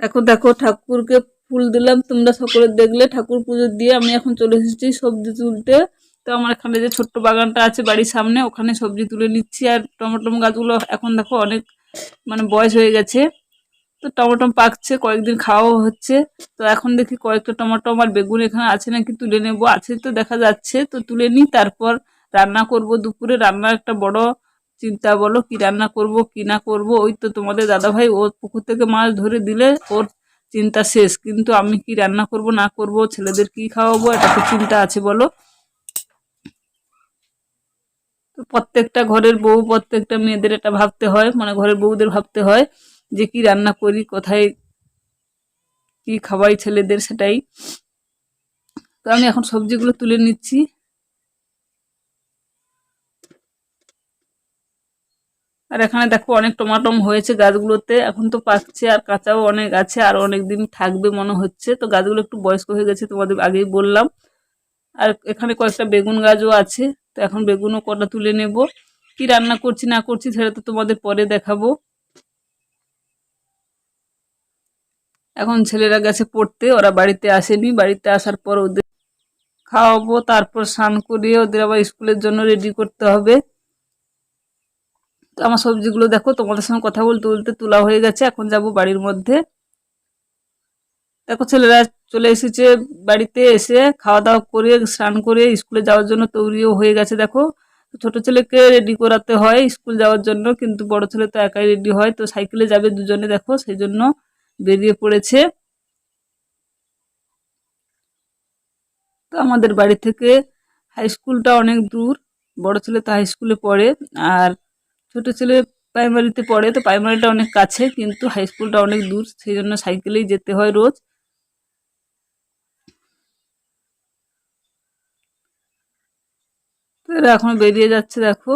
এখন দেখো ঠাকুরকে ফুল দিলাম, তোমরা সকলে দেখলে ঠাকুর পুজো দিয়ে আমি এখন চলে এসেছি সবজি তুলতে। তো আমার এখানে যে ছোট্ট বাগানটা আছে বাড়ির সামনে, ওখানে সবজি তুলে নিচ্ছি। আর টমেটো গাছগুলো এখন দেখো অনেক মানে বয়স হয়ে গেছে। তো টমেটো পাকছে, কয়েকদিন খাওয়াও হচ্ছে। তো এখন দেখি কয়েকটা টমেটো আমার বেগুন এখানে আছে নাকি তুলে নেব। আছে তো দেখা যাচ্ছে, তো তুলে নিই। তারপর রান্না করব দুপুরে। রান্নার একটা বড় চিন্তা বলো, কি রান্না করব, কি না করব, ওই তো তোমাদের দাদাভাই ওর পুকুর থেকে মাছ ধরে দিলে ওর চিন্তা শেষ। কিন্তু আমি কি রান্না করব, না করব, ছেলেদের কি খাওয়াবো, এটা তো চিন্তা আছে, বলো। তো প্রত্যেকটা ঘরের বউ, প্রত্যেকটা মেয়েদের এটা ভাবতে হয় মানে ঘরের বউদের ভাবতে হয়, যে কি রান্না করি, কোথায় কি খাওয়াই ছেলেদের সেটাই। তো আমি এখন সবজিগুলো তুলে নিচ্ছি। আর এখানে দেখো অনেক টমাটম হয়েছে গাছগুলোতে। এখন তো পাকছে আর কাঁচাও অনেক আছে আর অনেক দিন থাকবে মনে হচ্ছে। তো গাছগুলো একটু বয়স্ক হয়ে গেছে তোমাদের আগেই বললাম। আর এখানে কয়েকটা বেগুন গাছও আছে। তো এখন বেগুনও কটা তুলে নেব। কি রান্না করছি, না করছি সেটা তো তোমাদের পরে দেখাবো। এখন ছেলেরা গেছে পড়তে, ওরা বাড়িতে আসেনি। বাড়িতে আসার পর ওদের খাওয়াবো, তারপর স্নান করিয়ে ওদের আবার স্কুলের জন্য রেডি করতে হবে। আমার সবজিগুলো দেখো, তোমাদের সঙ্গে কথা বলতে বলতে তোলা হয়ে গেছে, এখন যাব বাড়ির মধ্যে। দেখো, ছেলেরা চলে এসেছে বাড়িতে এসে খাওয়া দাওয়া করে, স্নান করে স্কুলে যাওয়ার জন্য তৈরিও হয়ে গেছে, দেখো। ছোট ছেলেকে রেডি করাতে হয় স্কুল যাওয়ার জন্য, কিন্তু বড় ছেলে তো একাই রেডি হয়, তো সাইকেলে যাবে দুজনে, দেখো, সেই জন্য বেরিয়ে পড়েছে। তো আমাদের বাড়ি থেকে হাই স্কুলটা অনেক দূর, বড় ছেলে তো হাই স্কুলে পড়ে, আর ছোট ছেলে প্রাইমারিতে পড়ে, তো প্রাইমারিটা অনেক কাছে, কিন্তু হাই স্কুলটা অনেক দূর সেই জন্য সাইকেলেই যেতে হয় রোজ। তো এরা এখন বেরিয়ে যাচ্ছে, দেখো।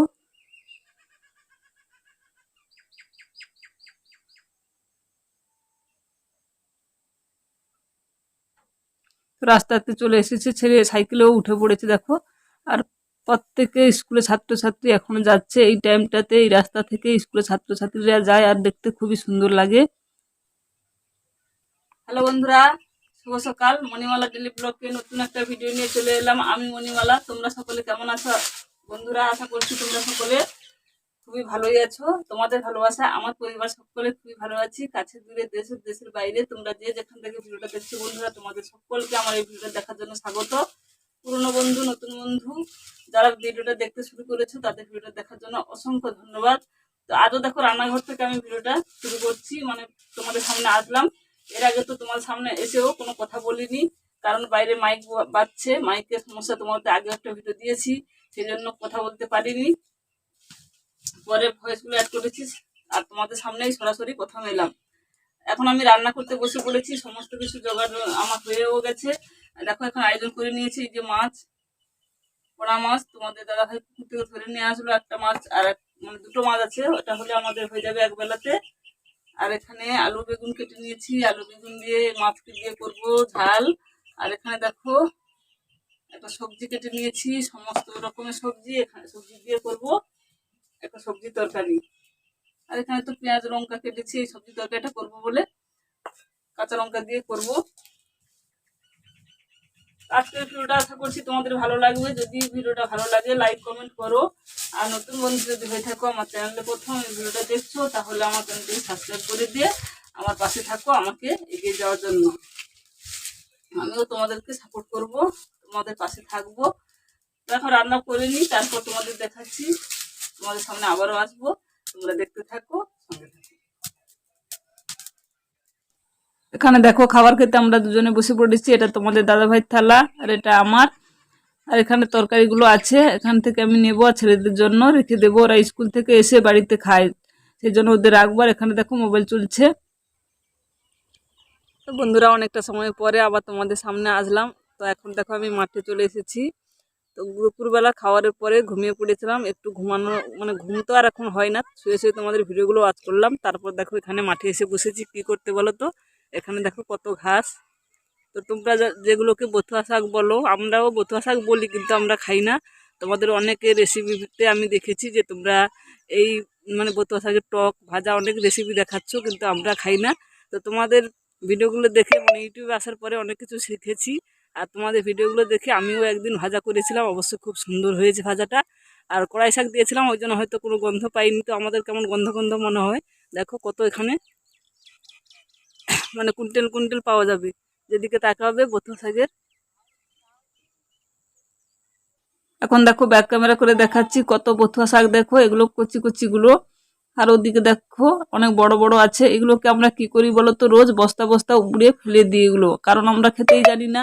রাস্তাতে চলে এসেছে, ছেলে সাইকেলেও উঠে পড়েছে, দেখো। আর প্রত্যেকে স্কুলে ছাত্রছাত্রী এখনও যাচ্ছে। এই টাইমটাতে এই রাস্তা থেকে স্কুলে ছাত্রছাত্রীরা যায় আর দেখতে খুবই সুন্দর লাগে। হ্যালো বন্ধুরা, শুভ সকাল। মণিমালা ডেলি ব্লগকে নতুন একটা ভিডিও নিয়ে চলে এলাম। আমি মণিমালা, তোমরা সকলে কেমন আছো? বন্ধুরা, আশা করছি তোমরা সকলে খুবই ভালোই আছো। তোমাদের ভালোবাসা, আমার পরিবার সকলে খুবই ভালো আছি। কাছে দূরে, দেশের দেশের বাইরে। তোমরা যে যেখান থেকে ভিডিওটা দেখছ বন্ধুরা, তোমাদের সকলকে আমার এই ভিডিওটা দেখার জন্য স্বাগত। পুরনো বন্ধু, নতুন বন্ধু, যারা ভিডিওটা দেখতে শুরু করেছ, তাদের ভিডিওটা দেখার জন্য অসংখ্য ধন্যবাদ। তো আজও দেখো রান্নাঘর থেকে আমি ভিডিওটা শুরু করছি মানে তোমাদের সামনে আসলাম। এর আগে তো তোমার সামনে এসেও কোনো কথা বলিনি, কারণ বাইরে মাইক বাজছে মাইকের সমস্যা তোমাদের আগে একটা ভিডিও দিয়েছি সেই জন্য কথা বলতে পারিনি। পরে ভয়েসগুলো অ্যাড করেছি, আর তোমাদের সামনেই সরাসরি প্রথম এলাম। এখন আমি রান্না করতে বসে পড়েছি, সমস্ত কিছু জোগাড় আমার হয়েও গেছে। দেখো এখন আয়োজন করে নিয়েছি যে মাছ, পোড়া মাছ, তোমাদের দাদা ভাই পুকুর থেকে ধরে নিয়ে আসলো একটা মাছ, আর এক মানে দুটো মাছ আছে, ওটা হলে আমাদের হয়ে যাবে এক বেলাতে আর এখানে আলু বেগুন কেটে নিয়েছি, আলু বেগুন দিয়ে মাছকে দিয়ে করব ঝাল। আর এখানে দেখো, একটা সবজি কেটে নিয়েছি, সমস্ত রকমের সবজি, এখানে সবজি দিয়ে করব একটা সবজি তরকারি। আর এখানে তো পেঁয়াজ, লঙ্কা কেটেছি, এই সবজি তরকারিটা করব বলে কাঁচা লঙ্কা দিয়ে করব। আজকের ভিডিওটা আশা করছি তোমাদের ভালো লাগবে। যদি ভিডিওটা ভালো লাগে লাইক কমেন্ট করো। আর নতুন বন্ধু যদি হয়ে থাকো, আমার চ্যানেলে প্রথম ভিডিওটা দেখছ, তাহলে আমার চ্যানেলটিকে সাবস্ক্রাইব করে দিয়ে আমার পাশে থাকো আমাকে এগিয়ে যাওয়ার জন্য। আমিও তোমাদেরকে সাপোর্ট করব, তোমাদের পাশে থাকব। এখন রান্না করে নিই, তারপর তোমাদের দেখাচ্ছি। তোমাদের সামনে আবারও আসব, তোমরা দেখতে থাকো। এখানে দেখো খাবার খেতে আমরা দুজনে বসে পড়েছি। এটা তোমাদের দাদাভাইয়ের থালা আর এটা আমার। আর এখানে তরকারিগুলো আছে। এখান থেকে আমি নেব আর ছেলেদের জন্য রেখে দেবো। ওরা স্কুল থেকে এসে বাড়িতে খায়। সেই জন্য ওদের রাখব। এখানে দেখো মোবাইল চলছে। তো বন্ধুরা, অনেকটা সময় পরে আবার তোমাদের সামনে আসলাম। তো এখন দেখো আমি মাঠে চলে এসেছি। তো দুপুরবেলা খাওয়ারের পরে ঘুমিয়ে পড়েছিলাম। একটু ঘুমানো মানে ঘুম তো আর এখন হয় না। শুয়ে শুয়ে তোমাদের ভিডিওগুলো ওয়াচ করলাম। তারপর দেখো এখানে মাঠে এসে বসেছি। কি করতে বলো তো? এখানে দেখো কত ঘাস। তো তোমরা যেগুলোকে বথুয়া শাক বলো, আমরাও বথুয়া শাক বলি, কিন্তু আমরা খাই না। তোমাদের অনেকের রেসিপিতে আমি দেখেছি যে তোমরা এই মানে বথুয়া শাকের টক ভাজা অনেক রেসিপি দেখাচ্ছ, কিন্তু আমরা খাই না। তো তোমাদের ভিডিওগুলো দেখে মানে ইউটিউবে আসার পরে অনেক কিছু শিখেছি। আর তোমাদের ভিডিওগুলো দেখে আমিও একদিন ভাজা করেছিলাম অবশ্যই খুব সুন্দর হয়েছে ভাজাটা। আর কড়াই শাক দিয়েছিলাম, ওই জন্য হয়তো কোনো গন্ধ পাইনি। তো আমাদের কেমন গন্ধ গন্ধ মনে হয়? দেখো কত এখানে। মানে কুইন্টেল কুইন্টেল পাওয়া যাবে। যেদিকে তাকাবে বথু শাকের এখন দেখো ব্যাক ক্যামেরা করে দেখাচ্ছি কত বথুয়া শাক দেখো, এগুলো কচি কচি গুলো। আর ওদিকে দেখো অনেক বড় বড় আছে, এগুলোকে আমরা কি করি বলো তো রোজ বস্তা বস্তা উড়িয়ে ফেলে দিই এগুলো। কারণ আমরা খেতেই জানি না।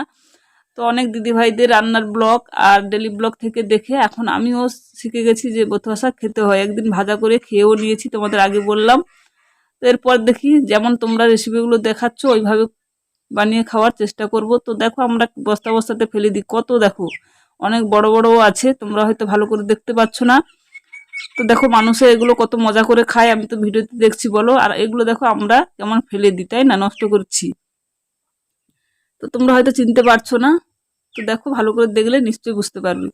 তো অনেক দিদি ভাইদের রান্নার ব্লগ আর ডেলি ব্লগ থেকে দেখে এখন আমিও শিখে গেছি যে বথুয়া শাক খেতে হয়। একদিন ভাজা করে খেয়েও নিয়েছি, তোমাদের আগে বললাম। এরপর দেখি যেমন তোমরা রেসিপিগুলো দেখাচ্ছ, ওইভাবে বানিয়ে খাওয়ার চেষ্টা করব। তো দেখো আমরা বস্তা বস্তাতে ফেলে দিই। কত দেখো, অনেক বড় বড়ও আছে, তোমরা হয়তো ভালো করে দেখতে পাচ্ছ না। তো দেখো মানুষে এগুলো কত মজা করে খায়, আমি তো ভিডিওতে দেখছি, বলো। আর এগুলো দেখো আমরা কেমন ফেলে দিই, তাই না? নষ্ট করছি। তো তোমরা হয়তো চিনতে পারছ না। তো দেখো ভালো করে দেখলে নিশ্চয়ই বুঝতে পারবে।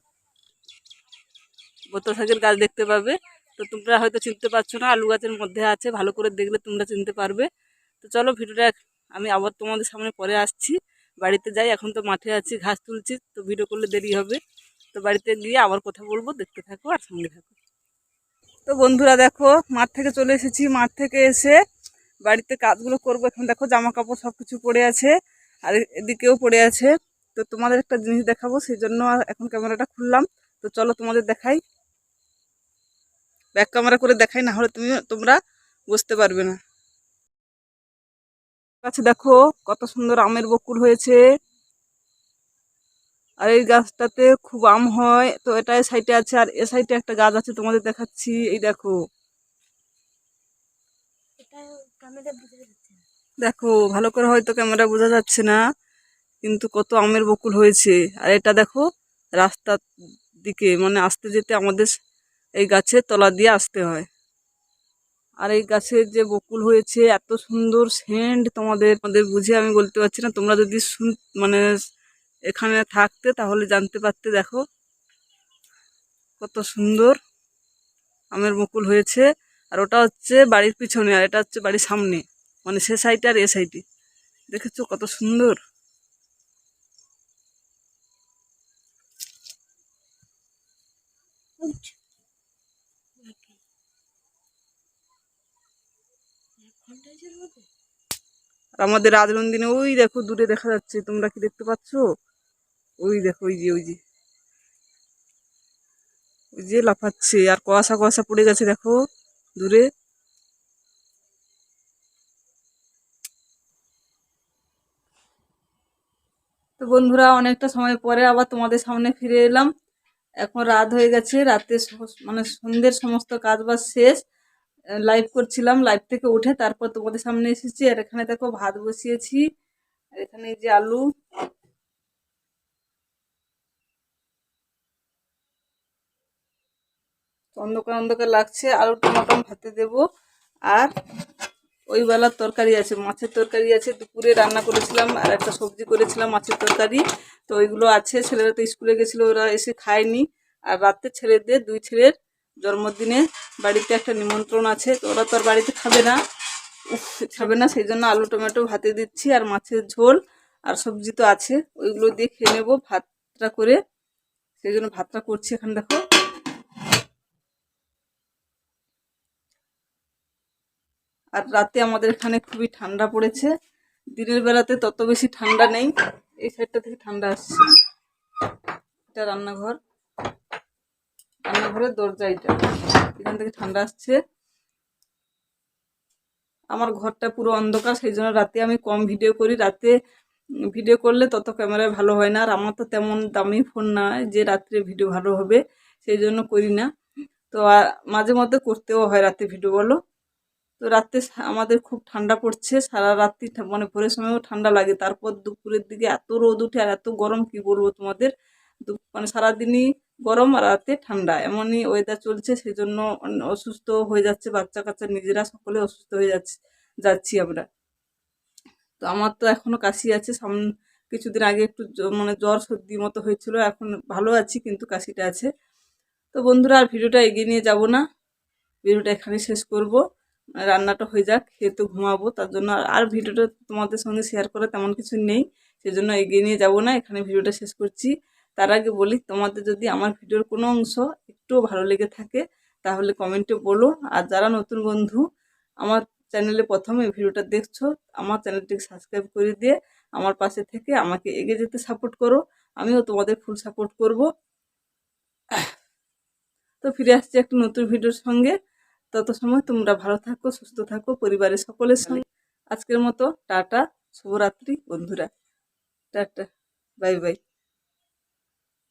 বোতল শাকের গাছ দেখতে পাবে। তো তোমরা হয়তো চিনতে পারছ না, আলু গাছের মধ্যে আছে, ভালো করে দেখলে তোমরা চিনতে পারবে। তো চলো ভিডিওটা আমি আবার তোমাদের সামনে পরে আসছি। বাড়িতে যাই, এখন তো মাঠে আছি, ঘাস তুলছি, তো ভিডিও করলে দেরি হবে। তো বাড়িতে গিয়ে আবার কথা বলব, দেখতে থাকো আর সঙ্গে থাকো। তো বন্ধুরা দেখো, মাঠ থেকে চলে এসেছি, মাঠ থেকে এসে বাড়িতে কাজগুলো করব। এখন দেখো জামা কাপড় সব কিছু পড়ে আছে, আর এদিকেও পড়ে আছে। তো তোমাদের একটা জিনিস দেখাবো, সেই জন্য এখন ক্যামেরাটা খুললাম। তো চলো তোমাদের দেখাই। ব্যাক ক্যামেরা করে দেখাই না হলে তুমি, তোমরা বুঝতে পারবে না। গাছে দেখো, কত সুন্দর আমের বকুল হয়েছে। আর এই গাছটাতে খুব আম হয়, তো এটা এই সাইডে আছে, আর এ সাইডে একটা গাছ আছে তোমাদের দেখাচ্ছি, এই দেখো। দেখো, ভালো করে হয়তো ক্যামেরা বোঝা যাচ্ছে না, কিন্তু কত আমের বকুল হয়েছে। আর এটা দেখো, রাস্তার দিকে মানে আসতে যেতে আমাদের এই গাছের তলা দিয়ে আসতে হয়। আর এই গাছের যে বকুল হয়েছে, এত সুন্দর সেন্ট তোমাদের তোমাদের বুঝে আমি বলতে পারছি না। তোমরা যদি শুন মানে এখানে থাকতে তাহলে জানতে পারতে দেখো। কত সুন্দর আমের বকুল হয়েছে। আর ওটা হচ্ছে বাড়ির পিছনে, আর এটা হচ্ছে বাড়ির সামনে। মানে সে সাইডে আর এ সাইডে দেখেছ কত সুন্দর? আর আমাদের রাজনন্দিনে ওই দেখো দূরে দেখা যাচ্ছে, তোমরা কি দেখতে পাচ্ছ? ওই দেখো, ওই যে ওই যে। ওই যে লাফাচ্ছে, আর কুয়াশা কুয়াশা পড়ে গেছে, দেখো, দূরে। তো বন্ধুরা, অনেকটা সময় পরে আবার তোমাদের সামনে ফিরে এলাম। এখন রাত হয়ে গেছে, রাতে মানে সন্ধ্যের সমস্ত কাজ বাজ শেষ। লাইভ করছিলাম লাইভ থেকে উঠে তারপর তোমাদের সামনে এসেছি আর এখানে দেখো ভাত বসিয়েছি, আর এখানে যে আলু। অন্ধকার অন্ধকার লাগছে আলু টমাটম ভাতে দেব। আর ওই বেলার তরকারি আছে, মাছের তরকারি আছে, দুপুরে রান্না করেছিলাম আর একটা সবজি করেছিলাম মাছের তরকারি। তো ওইগুলো আছে, ছেলেরা তো স্কুলে গেছিল, ওরা এসে খায়নি। আর রাতে ছেলেদের, দুই ছেলের জন্মদিনে বাড়িতে একটা নিমন্ত্রণ আছে, তো ওরা তো আর বাড়িতে খাবে না। খাবে না, সেই জন্য আলু, টমেটো ভাতে দিচ্ছি, আর মাছের ঝোল, আর সবজি তো আছে। ওইগুলো দিয়ে খেয়ে নেব, ভাতটা করে। সেই জন্য ভাতটা করছি এখানে, দেখো। আর রাতে আমাদের এখানে খুবই ঠান্ডা পড়েছে। দিনের বেলাতে তত বেশি ঠান্ডা নেই, এই সাইডটা থেকে ঠান্ডা আসছে। এটা রান্নাঘর। রান্নাঘরের দরজা এটা। এখান থেকে ঠান্ডা আসছে। আমার ঘরটা পুরো অন্ধকার, সেই জন্য রাতে আমি কম ভিডিও করি। রাতে ভিডিও করলে তত ক্যামেরায় ভালো হয় না। আর আমার তো তেমন দামি ফোন না যে রাত্রে ভিডিও ভালো হবে, সেই জন্য করি না। তো আর মাঝে মধ্যে করতেও হয় রাতে ভিডিও, বলো? তো রাতে আমাদের খুব ঠান্ডা পড়ছে। সারা রাত্রি মানে ভোরের সময়ও ঠান্ডা লাগে। তারপর দুপুরের দিকে এত রোদ উঠে আর এত গরম, কি বলব তোমাদের? মানে সারাদিনই গরম আর রাতে ঠান্ডা। এমনই ওয়েদার চলছে সেই জন্য অসুস্থ হয়ে যাচ্ছে বাচ্চা কাচ্চা, নিজেরা সকলে অসুস্থ হয়ে যাচ্ছে, যাচ্ছি আমরা। তো আমার তো এখনও কাশি আছে, সাম, কিছুদিন আগে একটু মানে জ্বর সর্দি মতো হয়েছিল, এখন ভালো আছি কিন্তু কাশিটা আছে। তো বন্ধুরা, আর ভিডিওটা এগিয়ে নিয়ে যাব না। ভিডিওটা এখানে শেষ করব। রান্নাটা হয়ে যাক, খেয়ে তো ঘুমাবো, তার জন্য আর ভিডিওটা তোমাদের সঙ্গে শেয়ার করা তেমন কিছু নেই, সেজন্য এগিয়ে নিয়ে যাব না, এখানে ভিডিওটা শেষ করছি। তার আগে বলি, তোমাদের যদি আমার ভিডিওর কোনো অংশ একটুও ভালো লেগে থাকে, তাহলে কমেন্টে বলো। আর যারা নতুন বন্ধু, আমার চ্যানেলে প্রথমে ভিডিওটা দেখছ, আমার চ্যানেলটিকে সাবস্ক্রাইব করে দিয়ে আমার পাশে থেকে আমাকে এগিয়ে যেতে সাপোর্ট করো। আমিও তোমাদের ফুল সাপোর্ট করব। তো ফিরে আসছি একটা নতুন ভিডিওর সঙ্গে। তত সময় তোমরা ভালো থাকো, সুস্থ থাকো, পরিবারের সকলের সঙ্গে। আজকের মতো টাটা, শুভরাত্রি বন্ধুরা। Tata bye bye